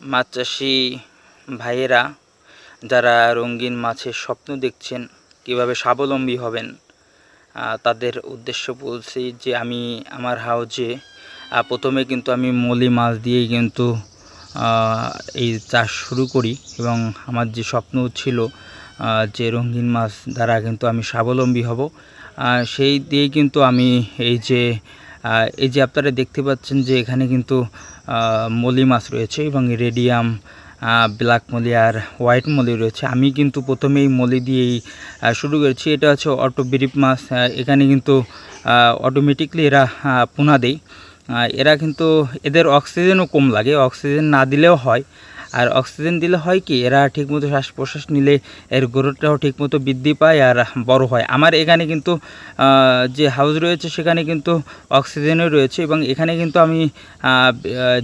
মাছ চাষি ভাইয়েরা যারা রঙিন মাছের স্বপ্ন দেখছেন, কীভাবে স্বাবলম্বী হবেন তাদের উদ্দেশ্য বলছি যে আমি, আমার হাউজে প্রথমে কিন্তু আমি মলি মাছ দিয়েই কিন্তু এই চাষ শুরু করি এবং আমার যে স্বপ্ন ছিল যে রঙিন মাছ দ্বারা কিন্তু আমি স্বাবলম্বী হব। সেই দিয়ে কিন্তু আমি এই যে এই যে আপনারা দেখতে পাচ্ছেন যে এখানে কিন্তু মলি মাছ রয়েছে এবং রেডিয়াম ব্ল্যাক মলি আর হোয়াইট মলি রয়েছে। আমি কিন্তু প্রথমেই মলি দিয়েই শুরু করেছি। এটা হচ্ছে অটো বিরিপ মাছ। এখানে কিন্তু অটোমেটিকলি এরা পোনা দেয়। এরা কিন্তু, এদের অক্সিজেনও কম লাগে। অক্সিজেন না দিলেও হয়। আর অক্সিজেন দিলে হয় কি, এরা ঠিকমতো শ্বাস প্রশ্বাস নিলে এর গ্রোথটাও ঠিকমতো বৃদ্ধি পায় আর বড় হয়। আমার এখানে কিন্তু যে হাউস রয়েছে সেখানে কিন্তু অক্সিজেনও রয়েছে এবং এখানে কিন্তু আমি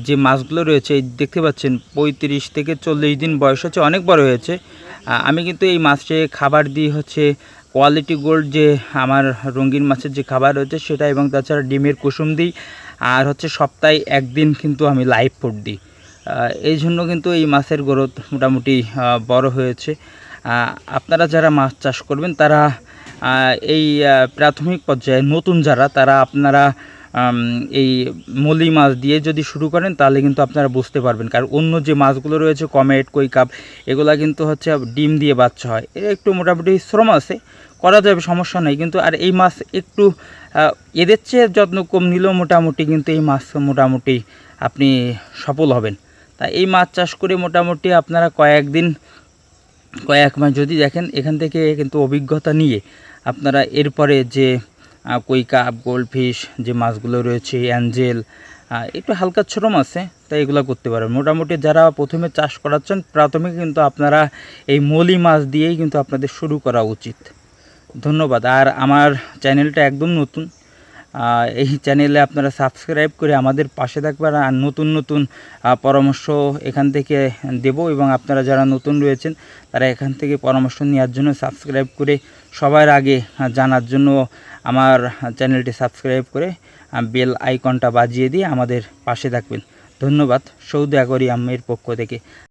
যে মাছগুলো রয়েছে দেখতে পাচ্ছেন পঁয়ত্রিশ থেকে চল্লিশ দিন বয়স হচ্ছে, অনেক বড় হয়েছে। আমি কিন্তু এই মাছকে খাবার দিই হচ্ছে কোয়ালিটি গোল্ড যে আমার রঙিন মাছের যে খাবার রয়েছে সেটা এবং তাছাড়া ডিমের কুসুম দিই। আর হচ্ছে সপ্তাহে একদিন কিন্তু আমি লাইভ ফুড দিই। এই জন্য কিন্তু এই মাছের গ্রোথ মোটামুটি বড় হয়েছে। আপনারা যারা মাছ চাষ করবেন, তারা এই প্রাথমিক পর্যায়ে নতুন যারা, তারা আপনারা এই মলি মাছ দিয়ে যদি শুরু করেন, তাহলে কিন্তু আপনারা বুঝতে পারবেন। কারণ অন্য যে মাছগুলো রয়েছে, কমেট কৈকাপ এগুলা কিন্তু হচ্ছে ডিম দিয়ে বাচ্চা হয়। এর একটু মোটামুটি শ্রম আছে, করা যাবে, সমস্যা নেই। কিন্তু আর এই মাছ একটু এদের চেয়ে যত্ন কম নিলেও মোটামুটি কিন্তু এই মাছ মোটামুটি আপনি সফল হবেন। তা এই মাছ চাষ করে মোটামুটি আপনারা কয়েকদিন, কয়েক মাস যদি দেখেন, এখান থেকে কিন্তু অভিজ্ঞতা নিয়ে আপনারা এরপরে যে কই কাপ, গোল্ডফিশ যে মাছগুলো রয়েছে, অ্যাঞ্জেল একটু হালকা শ্রম আছে তাই এগুলো করতে পারেন মোটামুটি যারা প্রথমে চাষ করাচ্ছেন, প্রাথমিক কিন্তু আপনারা এই মলি মাছ দিয়েই কিন্তু আপনাদের শুরু করা উচিত। ধন্যবাদ। আর আমার চ্যানেলটা একদম নতুন এই চ্যানেলে আপনারা সাবস্ক্রাইব করে আমাদের পাশে থাকবেন আর নতুন নতুন পরামর্শ এখান থেকে দেব এবং আপনারা যারা নতুন রয়েছেন, তারা এখান থেকে পরামর্শ নেওয়ার জন্য সাবস্ক্রাইব করে সবার আগে জানার জন্য আমার চ্যানেলটি সাবস্ক্রাইব করে বেল আইকনটা বাজিয়ে দিয়ে আমাদের পাশে থাকবেন। ধন্যবাদ। সৌদি আকরি আম্মের পক্ষ থেকে।